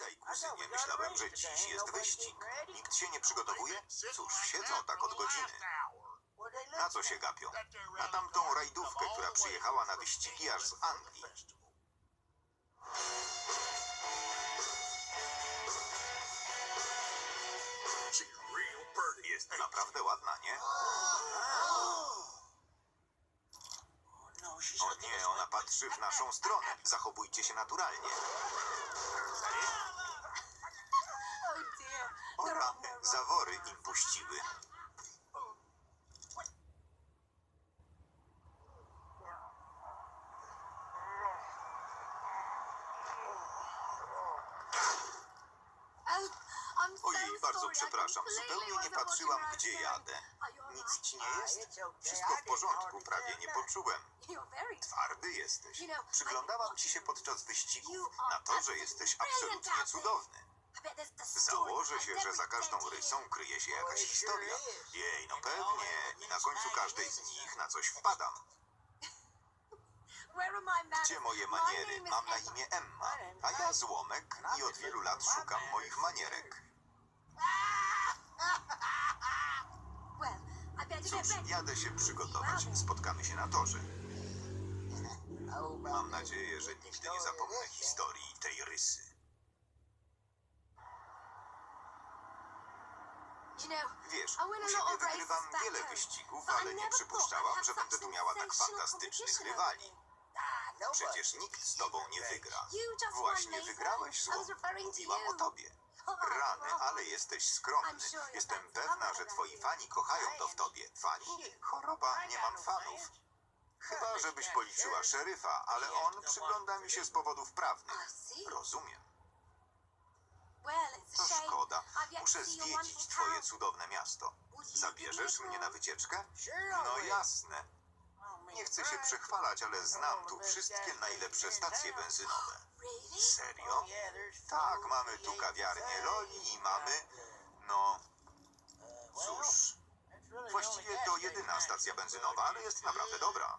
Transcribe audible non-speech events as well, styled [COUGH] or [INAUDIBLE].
Witaj, kuzynie. Myślałem, że dziś jest wyścig. Nikt się nie przygotowuje? Cóż, siedzą tak od godziny. Na co się gapią? Na tamtą rajdówkę, która przyjechała na wyścigi aż z Anglii. Jest naprawdę ładna, nie? O nie, ona patrzy w naszą stronę. Zachowujcie się naturalnie. Ojej, bardzo przepraszam. Zupełnie nie patrzyłam, gdzie jadę. Nic ci nie jest? Wszystko w porządku, prawie nie poczułem. Twardy jesteś. Przyglądałam ci się podczas wyścigów. Na to, że jesteś absolutnie cudowny. Założę się, że za każdą rysą kryje się jakaś historia. Jej, no pewnie. I na końcu każdej z nich na coś wpadam. Gdzie moje maniery? Mam na imię Emma, a ja złomek i od wielu lat szukam moich manierek. Cóż, jadę się przygotować. Spotkamy się na torze. [LAUGHS] Mam nadzieję, że nigdy nie zapomnę historii tej rysy. Wiesz, u siebie wygrywam wiele wyścigów, ale nie przypuszczałam, że będę tu miała tak fantastycznych rywali. Przecież nikt z tobą nie wygra. Właśnie wygrałeś, to Mówiłam o tobie. Rany, [LAUGHS] ale jesteś skromny. Jestem pewna, że twoi fani kochają to w tobie. Fani? Choroba, nie mam fanów. Chyba, żebyś policzyła szeryfa, ale on przygląda mi się z powodów prawnych. Rozumiem. To szkoda. Muszę zwiedzić twoje cudowne miasto. Zabierzesz mnie na wycieczkę? No jasne. Nie chcę się przechwalać, ale znam tu wszystkie najlepsze stacje benzynowe. Serio? Tak, mamy tu kawiarnię Loli i mamy... No... Cóż... Właściwie to jedyna stacja benzynowa, ale jest naprawdę dobra.